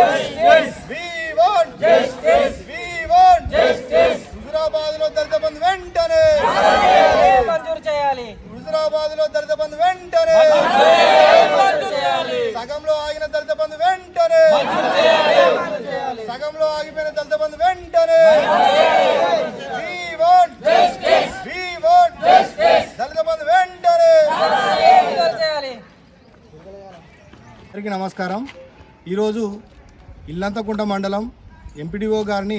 Justice we want justice we want justice హుజురాబాద్లో దళిత చేయాలి. హుజురాబాద్లో దళిత బంధు వెంటనే. సగంలో ఆగిన దళిత బంధు వెంటనే. సగంలో ఆగిపోయిన దళిత బంధు వెంటనే. We want justice we want justice Dalit Bandhu వెంటనే. అందరికీ నమస్కారం. ఈరోజు ఇల్లంతకుంట మండలం ఎంపీడీఓ గారిని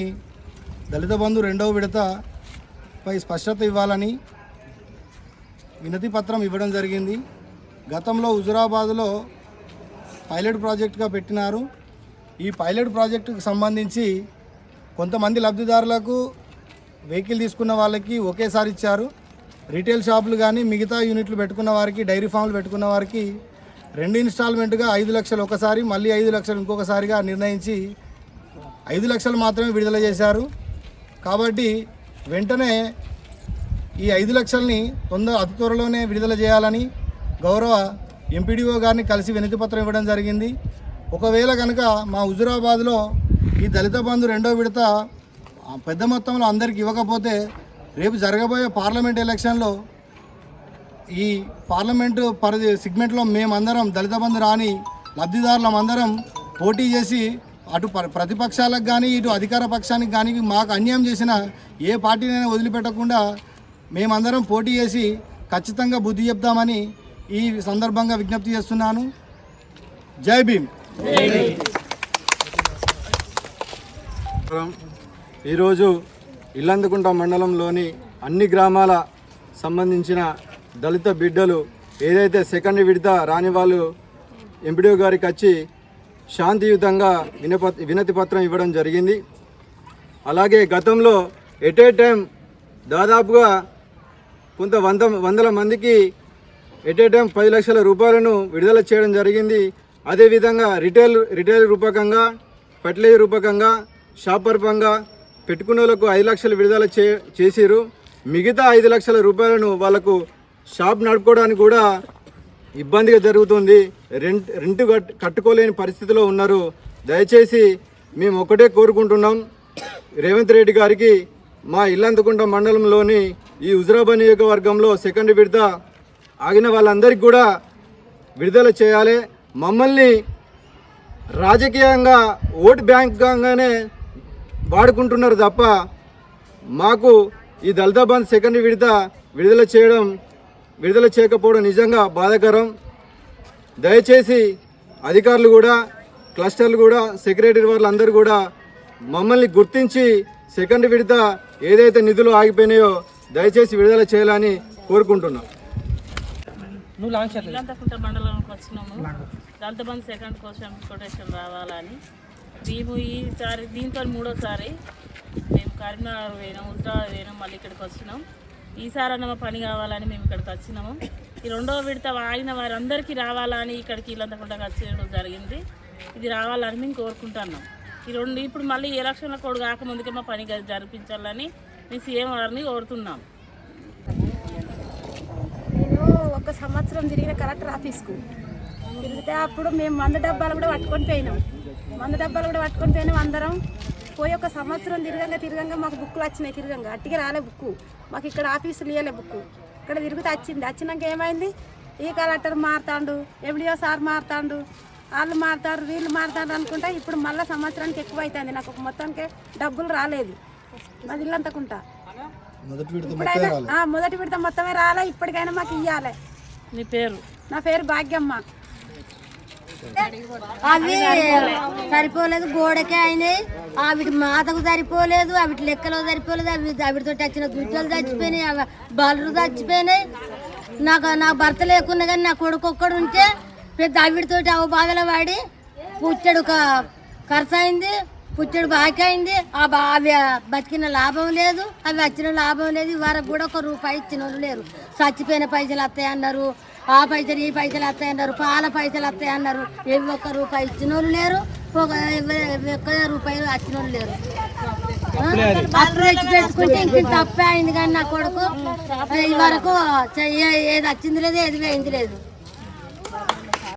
దళిత బంధు రెండవ విడతపై స్పష్టత ఇవ్వాలని వినతి పత్రం ఇవ్వడం జరిగింది. గతంలో హుజురాబాద్లో పైలట్ ప్రాజెక్టుగా పెట్టినారు. ఈ పైలట్ ప్రాజెక్టుకు సంబంధించి కొంతమంది లబ్ధిదారులకు వెహికల్ తీసుకున్న వాళ్ళకి ఒకేసారి ఇచ్చారు. రీటైల్ షాపులు కానీ మిగతా యూనిట్లు పెట్టుకున్న వారికి డైరీ ఫామ్లు పెట్టుకున్న వారికి రెండు ఇన్స్టాల్మెంట్గా ఐదు లక్షలు ఒకసారి మళ్ళీ ఐదు లక్షలు ఇంకొకసారిగా నిర్ణయించి ఐదు లక్షలు మాత్రమే విడుదల చేశారు. కాబట్టి వెంటనే ఈ ఐదు లక్షల్ని తొందర అతి త్వరలోనే విడుదల చేయాలని గౌరవ ఎంపీడీఓ గారిని కలిసి వినతిపత్రం ఇవ్వడం జరిగింది. ఒకవేళ కనుక మా హుజురాబాద్లో ఈ దళిత బంధు రెండో విడత పెద్ద మొత్తంలో అందరికి ఇవ్వకపోతే రేపు జరగబోయే పార్లమెంట్ ఎలక్షన్లో ఈ పార్లమెంటు పరిధి సిగ్మెంట్లో మేమందరం దళిత బంధు రాని లబ్ధిదారులం అందరం పోటీ చేసి అటు ప్రతిపక్షాలకు కానీ ఇటు అధికార పక్షానికి కానీ మాకు అన్యాయం చేసిన ఏ పార్టీనైనా వదిలిపెట్టకుండా మేమందరం పోటీ చేసి ఖచ్చితంగా బుద్ధి చెప్తామని ఈ సందర్భంగా విజ్ఞప్తి చేస్తున్నాను. జై భీమ్. ఈరోజు ఇల్లందుకుంట మండలంలోని అన్ని గ్రామాల సంబంధించిన దళిత బిడ్డలు ఏదైతే సెకండ్ విడత రాని వాళ్ళు ఎంపీడీఓ గారికి వచ్చి శాంతియుతంగా వినప వినతి పత్రం ఇవ్వడం జరిగింది. అలాగే గతంలో ఎట్ ఏ టైం దాదాపుగా కొంత వంద వందల మందికి ఎట్ ఏ టైం పది లక్షల రూపాయలను విడుదల చేయడం జరిగింది. అదేవిధంగా రిటైల్ రిటైల్ రూపకంగా ఫర్టిలైజర్ రూపకంగా షాప్ పరంగా పెట్టుకున్న వాళ్ళకు ఐదు లక్షలు విడుదల చే చేసిరు మిగతా ఐదు లక్షల రూపాయలను వాళ్ళకు షాప్ నడుపుకోవడానికి కూడా ఇబ్బందిగా జరుగుతుంది. రెంట్ రెంట్ కట్- కట్టుకోలేని పరిస్థితిలో ఉన్నారు. దయచేసి మేము ఒకటే కోరుకుంటున్నాం. రేవంత్ రెడ్డి గారికి మా ఇల్లందుకుంట మండలంలోని ఈ హుజరాబాద్ నియోజకవర్గంలో సెకండ్ విడత ఆగిన వాళ్ళందరికీ కూడా విడుదల చేయాలి. మమ్మల్ని రాజకీయంగా ఓటు బ్యాంక్గానే వాడుకుంటున్నారు తప్ప మాకు ఈ దళిత బంద్ సెకండ్ విడత విడుదల చేయడం విడుదల చేయకపోవడం నిజంగా బాధాకరం. దయచేసి అధికారులు కూడా క్లస్టర్లు కూడా సెక్రటరీ వాళ్ళందరూ కూడా మమ్మల్ని గుర్తించి సెకండ్ విడత ఏదైతే నిధులు ఆగిపోయినాయో దయచేసి విడుదల చేయాలని కోరుకుంటున్నాం. మండలంకి వచ్చినాము. దళిత బంధు సెకండ్ కోసం కొటేషన్ రావాలని. మేము ఈసారి దీంతో మూడోసారి మేము కరీంనగర్ పోయినాం హుజరాబాద్ పోయినాం మళ్ళీ ఇక్కడికి వచ్చినాం. ఈసారి మా పని కావాలని మేము ఇక్కడికి వచ్చినాము. ఈ రెండవ విడత ఆగిన వారందరికీ రావాలని ఇక్కడికి ఇల్లంతకుంటకు వచ్చేయడం జరిగింది. ఇది రావాలని మేము కోరుకుంటున్నాం. ఈ రెండు ఇప్పుడు మళ్ళీ ఎలక్షన్ల కోడ్ కాకముందుకే మా పని జరిపించాలని మేము సీఎం వారిని కోరుతున్నాం. నేను ఒక సంవత్సరం తిరిగిన కలెక్టర్ ఆఫీస్కు. తిరిగితే అప్పుడు మేము మందు డబ్బాలు కూడా పట్టుకొని పోయినాం. మందు డబ్బాలు కూడా పట్టుకొని పోయినాం అందరం. పోయి ఒక సంవత్సరం తిరగంగా తిరగంగా మాకు బుక్కులు వచ్చినాయి తిరగంగా. అట్టిగా రాలే బుక్కు. మాకు ఇక్కడ ఆఫీసులు ఇవ్వలే బుక్కు. ఇక్కడ తిరిగితే వచ్చింది. వచ్చినాక ఏమైంది? ఈ కలెక్టర్ మారుతాండు. ఎండిఓ సార్ మారుతాండు. వాళ్ళు మారుతారు వీళ్ళు మారుతారు అనుకుంటా ఇప్పుడు మళ్ళీ సంవత్సరానికి ఎక్కువ అవుతుంది నాకు ఒక మొత్తానికి డబ్బులు రాలేదు. మాది ఇల్లంతకుంటా మొదటి విడత ఇప్పుడైనా ఆ, మొదటి విడత మొత్తమే రాలే. ఇప్పటికైనా మాకు ఇవ్వాలి మీ పేరు? నా పేరు భాగ్యమ్మ. అవి సరిపోలేదు గోడకే అయినాయి. అవిటి మాతకు సరిపోలేదు అవిటి లెక్కలో సరిపోలేదు అవి అవిటితో వచ్చిన గుజ్జలు చచ్చిపోయినాయి అవి బలరు చచ్చిపోయినాయి. నాకు నా భర్త లేకున్నా కానీ నా కొడుకు ఒక్కడు ఉంటే పెద్ద అవిటితో అవి బాధలు వాడి పుట్టడు ఒక ఖర్చు అయింది. పుట్టడు బాకీ అయింది ఆ బా అవి బతికిన లాభం లేదు. అవి వచ్చిన లాభం లేదు. వరకు కూడా ఒక రూపాయి ఇచ్చిన వాళ్ళు లేరు. చచ్చిపోయిన పైసలు వస్తాయి అన్నారు. ఆ పైసలు ఈ పైసలు వస్తాయి అన్నారు. పాల పైసలు వస్తాయి అన్నారు. ఏవి ఒక్క రూపాయి ఇచ్చిన వాళ్ళు లేరు. ఒక్క రూపాయి వచ్చిన వాళ్ళు లేరు? అప్పుడు తెచ్చి పెట్టుకుంటే ఇంక తప్పే అయింది కానీ నా కొడుకు. ఈ వరకు చెయ్య- ఏది వచ్చింది లేదు ఏది పోయింది లేదు.